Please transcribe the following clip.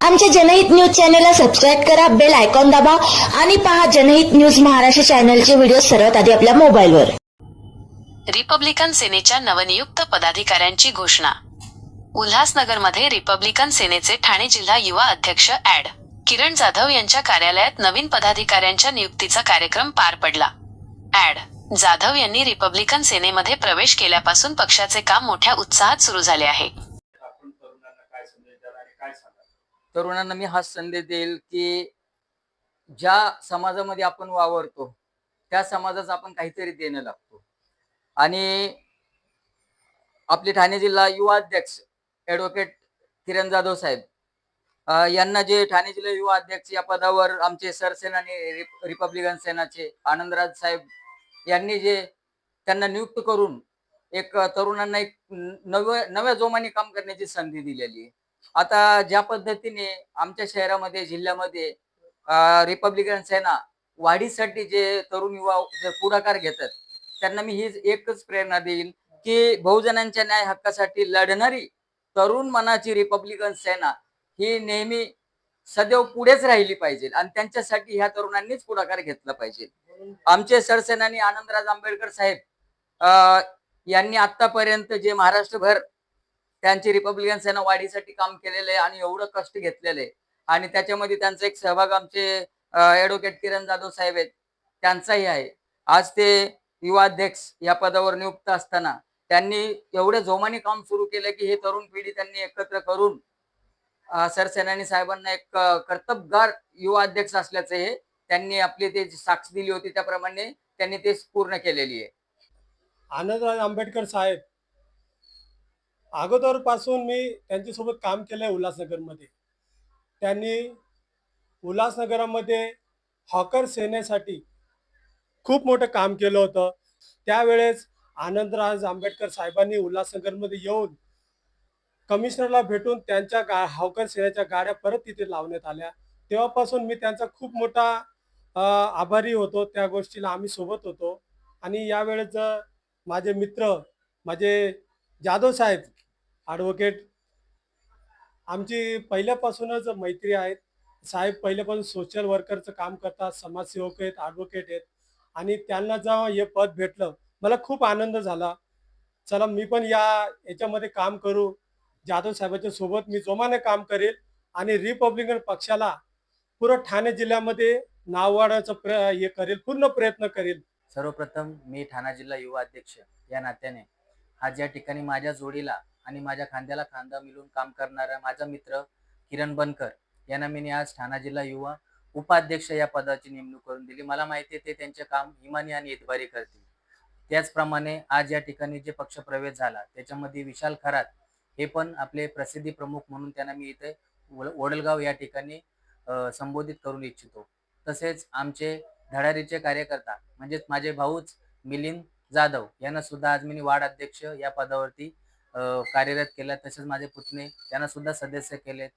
आमच्या जनहित न्यूज चॅनलला सबस्क्राईब करा बेल आयकॉन दाबा आणि पहा जनहित न्यूज महाराष्ट्र चॅनलचे व्हिडिओ सर्वात आधी आपल्या मोबाईलवर. रिपब्लिकन सेनेच्या नवनियुक्त पदाधिकाऱ्यांची घोषणा. उल्हासनगरमध्ये रिपब्लिकन सेनेचे ठाणे जिल्हा युवा अध्यक्ष ऍड किरण जाधव यांच्या कार्यालयात नवीन पदाधिकाऱ्यांच्या नियुक्तीचा कार्यक्रम पार पडला. ऍड जाधव यांनी रिपब्लिकन सेनेमध्ये प्रवेश केल्यापासून पक्षाचे काम मोठ्या उत्साहात सुरू झाले आहे. तरुणांना मी हा संदेश देईल की ज्या समाजामध्ये आपण वावरतो त्या समाजाचं आपण काहीतरी देणं लागतो. आणि आपले ठाणे जिल्हा युवा अध्यक्ष ॲडव्होकेट किरण जाधव साहेब यांना जे ठाणे जिल्हा युवा अध्यक्ष या पदावर आमचे सरसेना आणि रिपब्लिकन सेनाचे आनंदराज साहेब यांनी जे त्यांना नियुक्त करून एक तरुणांना एक नव्या नव्या जोमाने काम करण्याची संधी दिलेली आहे. आता ज्या पद्धतीने आमच्या शहरामध्ये जिल्ह्यामध्ये रिपब्लिकन सेना वाढीसाठी जे तरुण युवा पुढाकार घेतात त्यांना मी ही एकच प्रेरणा देईल की बहुजनांच्या न्याय हक्कासाठी लढणारी तरुण मनाची रिपब्लिकन सेना ही नेहमी सदैव पुढेच राहिली पाहिजे आणि त्यांच्यासाठी ह्या तरुणांनीच पुढाकार घेतला पाहिजे. आमचे सरसेनानी आनंदराज आंबेडकर साहेब यांनी आतापर्यंत जे महाराष्ट्रभर त्यांची रिपब्लिकन सेना वाढीसाठी काम केलेलं आहे आणि एवढं कष्ट घेतलेलं. आहे आणि त्याच्यामध्ये त्यांचा एक सहभाग आमचे ऍडव्होकेट किरण जाधव साहेब आहेत. त्यांचाही आहे. आज ते युवा अध्यक्ष या पदावर नियुक्त असताना त्यांनी एवढे जोमाने काम सुरू केलं की हे तरुण पिढी त्यांनी एकत्र करून सरसेनानी साहेबांना एक कर्तबगार युवा अध्यक्ष असल्याचं हे त्यांनी आपली ते जी साक्ष दिली होती त्याप्रमाणे त्यांनी ते पूर्ण केलेली आहे. आनंदराज आंबेडकर साहेब अगोदरपासून मी त्यांच्यासोबत काम केलं आहे उल्हासनगरमध्ये. त्यांनी उल्हासनगरामध्ये हॉकर सेनेसाठी खूप मोठं काम केलं होतं. त्यावेळेस आनंदराज आंबेडकर साहेबांनी उल्हासनगरमध्ये येऊन कमिशनरला भेटून त्यांच्या गा हॉकर सेनेच्या गाड्या परत तिथे लावण्यात आल्या. तेव्हापासून मी त्यांचा खूप मोठा आभारी होतो. त्या गोष्टीला आम्ही सोबत होतो. आणि यावेळेस माझे मित्र माझे जाधव साहेब ॲडव्होकेट आमची पहिल्यापासूनच मैत्री आहेत. साहेब पहिल्यापासून सोशल वर्करचं काम करतात समाजसेवक आहेत ॲडव्होकेट आहेत. आणि त्यांना जेव्हा हे पद भेटलं मला खूप आनंद झाला. चला मी पण या याच्यामध्ये काम करू. जाधव साहेबांच्या सोबत मी जोमाने काम करेल. आणि रिपब्लिकन पक्षाला पुरं ठाणे जिल्ह्यामध्ये नाव वाढवायचं प्र हे करेल पूर्ण प्रयत्न करेल. सर्वप्रथम मी ठाणा जिल्हा युवा अध्यक्ष या नात्याने. आज या ठिकाणी माझ्या जोडीला आणि माझ्या खांद्याला खांदा मिळून काम करणारा माझा मित्र किरण बनकर. यांना मी आज ठाणा जिल्हा युवा उपाध्यक्ष या पदाची नेमणूक करून दिली. मला माहिती आहे ते त्यांचे काम हिमानी आणि इतबारी करतील. त्याचप्रमाणे आज या ठिकाणी जे पक्षप्रवेश झाला त्याच्यामध्ये विशाल खरात हे पण आपले प्रसिद्धी प्रमुख म्हणून त्यांना मी इथे ओडलगाव वडलगाव या ठिकाणी संबोधित करून इच्छितो. तसेच आमचे धडारीचे कार्यकर्ता म्हणजेच माझे भाऊच मिलिंद जाधव यांना सुद्धा आज मी वार्ड अध्यक्ष या पदावरती कार्यरत केल्या तसेच माझे पुतणे त्यांना सुद्धा सदस्य केलेत.